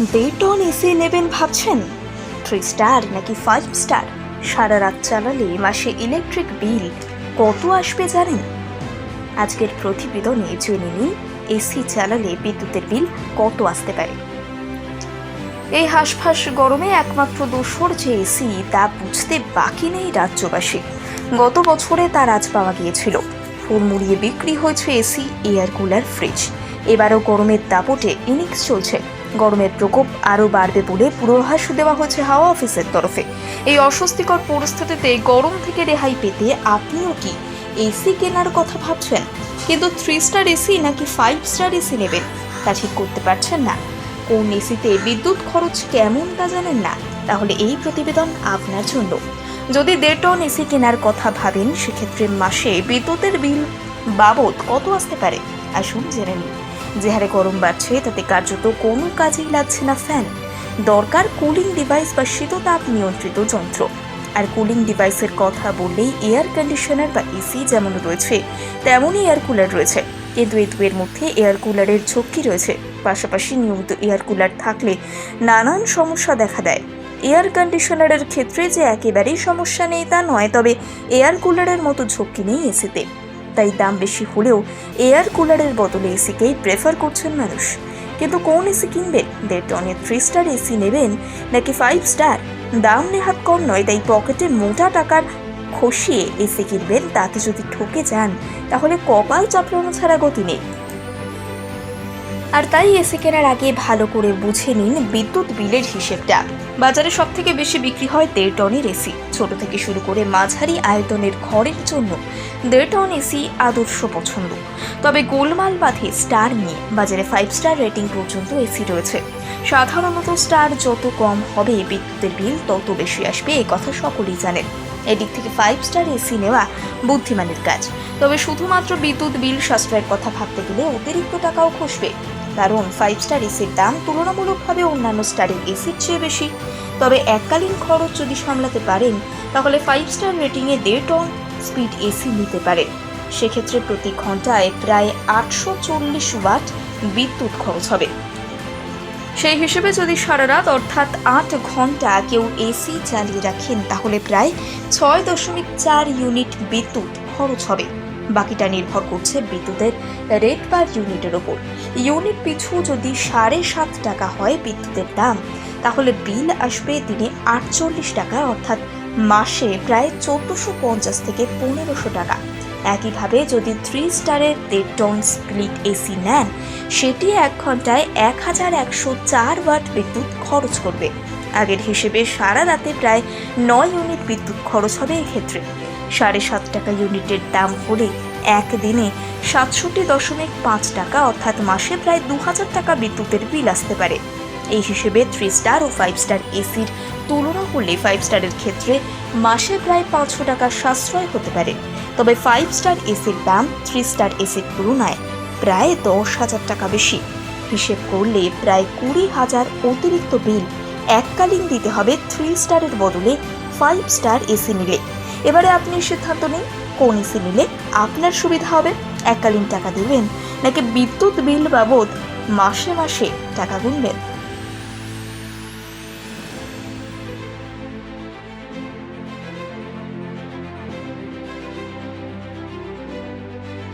দেড় ton AC নেবেন ভাবছেন? থ্রি স্টার নাকি ফাইভ স্টার? সারা রাত চালালে মাসে ইলেকট্রিক বিল কত আসবে জানেন? আজকের প্রতিবেদনে জেনে নিন এসি চালালে বিদ্যুতের বিল কত আসতে পারে। এই হাঁসফাঁস গরমে একমাত্র দোসর যে এসি তা বুঝতে বাকি নেই রাজ্যবাসী। গত বছরে তার আজ পাওয়া গিয়েছিল। ফুল মুড়িয়ে বিক্রি হয়েছে এসি এয়ার কুলার ফ্রিজ এবারও গরমের দাপটে ইনিংস চলছে। গরমের প্রকোপ আরও বাড়বে বলে পূর্বাভাস দেওয়া হয়েছে হাওয়া অফিসের তরফে। এই অস্বস্তিকর পরিস্থিতিতে গরম থেকে রেহাই পেতে আপনিও কি এসি কেনার কথা ভাবছেন? কিন্তু থ্রি স্টার এসি নাকি ফাইভ স্টার এসি নেবেন? তা ঠিক করতে পারছেন না। কোন এসিতে বিদ্যুৎ খরচ কেমন তা জানেন না। তাহলে এই প্রতিবেদন আপনার জন্য। যদি দেড় টন এসি কেনার কথা ভাবেন, সেক্ষেত্রে মাসে বিদ্যুতের বিল বাবদ কত আসতে পারে? আসুন জেনে নিন যে হারে গরম বাড়ছে, তাতে কার্যত কোনো কাজেই লাগছে না ফ্যান। দরকার কুলিং ডিভাইস বা শীততাপ নিয়ন্ত্রিত যন্ত্র। আর কুলিং ডিভাইসের কথা বললেই এয়ার কন্ডিশনার বা এসি যেমন রয়েছে, তেমনই এয়ার কুলার রয়েছে। কিন্তু এই দুয়ের মধ্যে এয়ার কুলারের ঝক্কি রয়েছে। পাশাপাশি নিয়মিত এয়ার কুলার থাকলে নানান সমস্যা দেখা দেয়। এয়ার কন্ডিশনারের ক্ষেত্রে যে একেবারেই সমস্যা নেই তা নয়, তবে এয়ার কুলারের মতো ঝক্কি নেই এসিতে তাই দাম বেশি হলেও এয়ার কুলারের বদলে এসিকেই প্রেফার করছেন মানুষ। কিন্তু কোন এসি কিনবেন? দেড় টনের থ্রি স্টার এসি নেবেন নাকি ফাইভ স্টার দাম নেহাত কম নয়, তাই পকেটে মোটা টাকার খসিয়ে এসি কিনবেন, তাতে যদি ঠকে যান, তাহলে কপাল চাপড়ানো ছাড়া গতি নেই। আর তাই এসি কেনার আগে ভালো করে বুঝে নিন বিদ্যুৎ বিলের হিসেবটা। বাজারে সব থেকে বেশি বিক্রি হয় দেড় টনের এসি। ছোট থেকে শুরু করে মাঝারি আয়তনের ঘরের জন্য দেড় টন এসি আদর্শ পছন্দ। তবে গোলমাল বাঁধে স্টার নিয়ে বাজারে ফাইভ স্টার রেটিং পর্যন্ত এসি রয়েছে। সাধারণত স্টার যত কম হবে বিদ্যুতের বিল, তত বেশি আসবে এ কথা সকলেই জানেন। এদিক থেকে ফাইভ স্টার এসি নেওয়া বুদ্ধিমানের কাজ। তবে শুধুমাত্র বিদ্যুৎ বিল সাশ্রয়ের কথা ভাবতে গেলে অতিরিক্ত টাকাও খসবে। কারণ ফাইভ স্টার এসির দাম তুলনামূলকভাবে অন্যান্য স্টারের এসির চেয়ে বেশি। তবে এককালীন খরচ যদি সামলাতে পারেন, তাহলে ফাইভ স্টার রেটিংয়ে দেড় টন স্পিড এসি নিতে পারেন। সেক্ষেত্রে প্রতি ঘন্টায় প্রায় আটশো চল্লিশ ওয়াট বিদ্যুৎ খরচ হবে। সেই হিসেবে যদি সারা রাত অর্থাৎ আট ঘণ্টা কেউ এসি চালিয়ে রাখেন, তাহলে প্রায় ছয় দশমিক চার ইউনিট বিদ্যুৎ খরচ হবে। বাকিটা নির্ভর করছে বিদ্যুতের রেট পার ইউনিটের ওপর। ইউনিট পিছু যদি সাড়ে সাত টাকা হয় বিদ্যুতের দাম, তাহলে বিল আসবে দিনে আটচল্লিশ টাকা, অর্থাৎ মাসে প্রায় চোদ্দোশো পঞ্চাশ থেকে পনেরোশো টাকা। একইভাবে যদি থ্রি স্টারের দেড় টন স্প্লিট এসি নেন, সেটি এক ঘন্টায় এক হাজার একশো চার ওয়াট বিদ্যুৎ খরচ করবে। আগের হিসেবে সারা রাতে প্রায় নয় ইউনিট বিদ্যুৎ খরচ হবে এক্ষেত্রে। সাড়ে সাত টাকা ইউনিটের দাম হলে একদিনে সাতষট্টি দশমিক পাঁচ টাকা, অর্থাৎ মাসে প্রায় দু হাজার টাকা বিদ্যুতের বিল আসতে পারে। এই হিসেবে থ্রি স্টার ও ফাইভ স্টার এসির তুলনা করলে ফাইভ স্টারের ক্ষেত্রে মাসে প্রায় পাঁচশো টাকা সাশ্রয় হতে পারে। তবে ফাইভ স্টার এসির দাম থ্রি স্টার এসির তুলনায় প্রায় দশ হাজার টাকা বেশি। হিসেব করলে প্রায় কুড়ি হাজার অতিরিক্ত বিল এককালীন দিতে হবে থ্রি স্টারের বদলে ফাইভ স্টার এসি নিলে এবারে আপনি সিদ্ধান্ত নিন, কোন এসি নিলে আপনার সুবিধা হবে। এককালীন টাকা দেবেন, নাকি বিদ্যুৎ বিল বাবদ মাসে মাসে টাকা গুনবেন?